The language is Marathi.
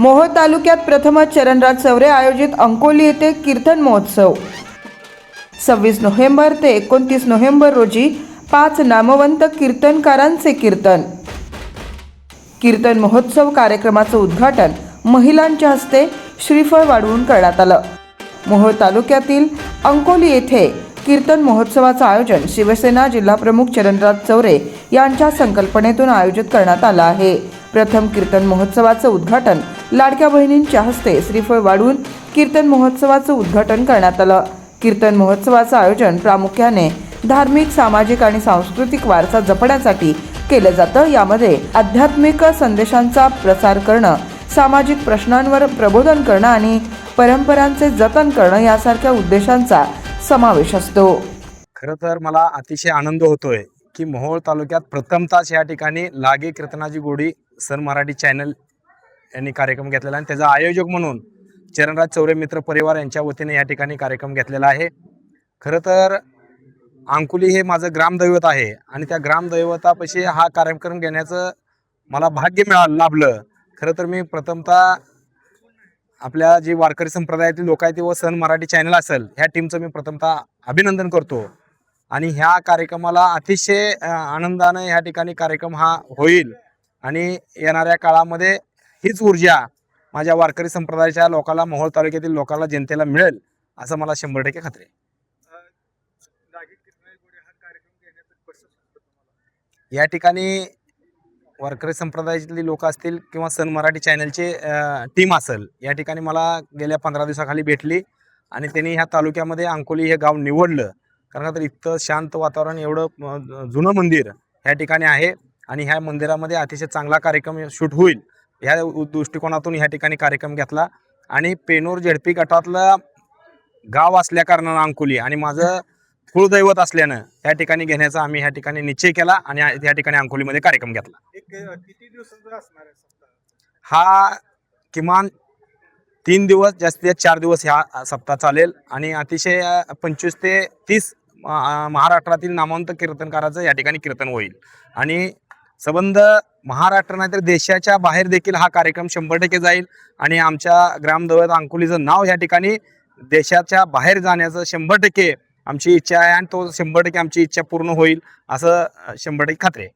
मोहोळ तालुक्यात प्रथमच चरणराज चौरे आयोजित अंकोली येथे कीर्तन महोत्सव. सव्वीस नोव्हेंबर ते एकोणतीस नोव्हेंबर रोजी पाच नामवंत कीर्तनकारांचे कीर्तन. कीर्तन महोत्सव कार्यक्रमाचं उद्घाटन महिलांच्या हस्ते श्रीफळ वाढवून करण्यात आलं. मोहोळ तालुक्यातील अंकोली येथे कीर्तन महोत्सवाचं आयोजन शिवसेना जिल्हाप्रमुख चरणराज चौरे यांच्या संकल्पनेतून आयोजित करण्यात आलं आहे. प्रथम कीर्तन महोत्सवाचं उद्घाटन लाडक्या बहिणींच्या हस्ते श्रीफळ वाढवून कीर्तन महोत्सवाचं उद्घाटन करण्यात आलं. कीर्तन महोत्सवाचं आयोजन प्रामुख्याने धार्मिक सामाजिक आणि सांस्कृतिक वारसा जपण्यासाठी केलं जातं. यामध्ये आध्यात्मिक संदेशांचा प्रसार करणं सामाजिक प्रश्नांवर प्रबोधन करणं आणि परंपरांचे जतन करणं यासारख्या उद्देशांचा समावेश असतो. खरं तर मला अतिशय आनंद होतोय की मोहोळ तालुक्यात प्रथमताच या ठिकाणी लागे कीर्तनाची गोडी सन मराठी चॅनल यांनी कार्यक्रम घेतलेला आणि त्याचा आयोजक म्हणून चरणराज चौरे मित्र परिवार यांच्या वतीने या ठिकाणी कार्यक्रम घेतलेला आहे. खरं तर अंकुली हे माझं ग्रामदैवत आहे आणि त्या ग्रामदैवतापाशी हा कार्यक्रम घेण्याचं मला भाग्य मिळालं लाभलं. खरं तर मी प्रथमतः आपल्या जी वारकरी संप्रदायातील लोक आहेत व सन मराठी चॅनल असेल ह्या टीमचं मी प्रथमतः अभिनंदन करतो. आणि ह्या कार्यक्रमाला अतिशय आनंदानं ह्या ठिकाणी कार्यक्रम हा होईल. आणि येणाऱ्या काळामध्ये हीच ऊर्जा माझ्या वारकरी संप्रदायाच्या लोकांना मोहोळ तालुक्यातील लोकांना जनतेला मिळेल असं मला शंभर टक्के खात्री आहे. या ठिकाणी वारकरी संप्रदायातली लोक असतील किंवा सन मराठी चॅनलचे टीम असेल या ठिकाणी मला गेल्या पंधरा दिवसाखाली भेटली आणि त्यांनी ह्या तालुक्यामध्ये अंकोली हे गाव निवडलं. कारण का तर इतकं शांत वातावरण एवढं जुनं मंदिर ह्या ठिकाणी आहे आणि ह्या मंदिरामध्ये अतिशय चांगला कार्यक्रम शूट होईल. ह्या दृष्टिकोनातून ह्या ठिकाणी कार्यक्रम घेतला. आणि पेनूर झेडपी गटातलं गाव असल्या कारणानं अंकोली आणि माझं कुळदैवत असल्यानं या ठिकाणी घेण्याचा आम्ही ह्या ठिकाणी निश्चय केला आणि या ठिकाणी अंकोलीमध्ये कार्यक्रम घेतला. हा किमान तीन दिवस जास्तीत जास्त चार दिवस ह्या सप्ताह चालेल. आणि अतिशय पंचवीस ते तीस महाराष्ट्रातील नामवंत कीर्तनकाराचं या ठिकाणी कीर्तन होईल. आणि संबंध महाराष्ट्र नाही तर देशाच्या बाहेर देखील हा कार्यक्रम शंभर टक्के जाईल. आणि आमच्या ग्रामदैवत अंकुलीचं नाव या ठिकाणी देशाच्या बाहेर जाण्याचं शंभर टक्के आमची इच्छा आहे आणि तो शंभर टक्के आमची इच्छा पूर्ण होईल असं शंभर टक्के खात्री आहे.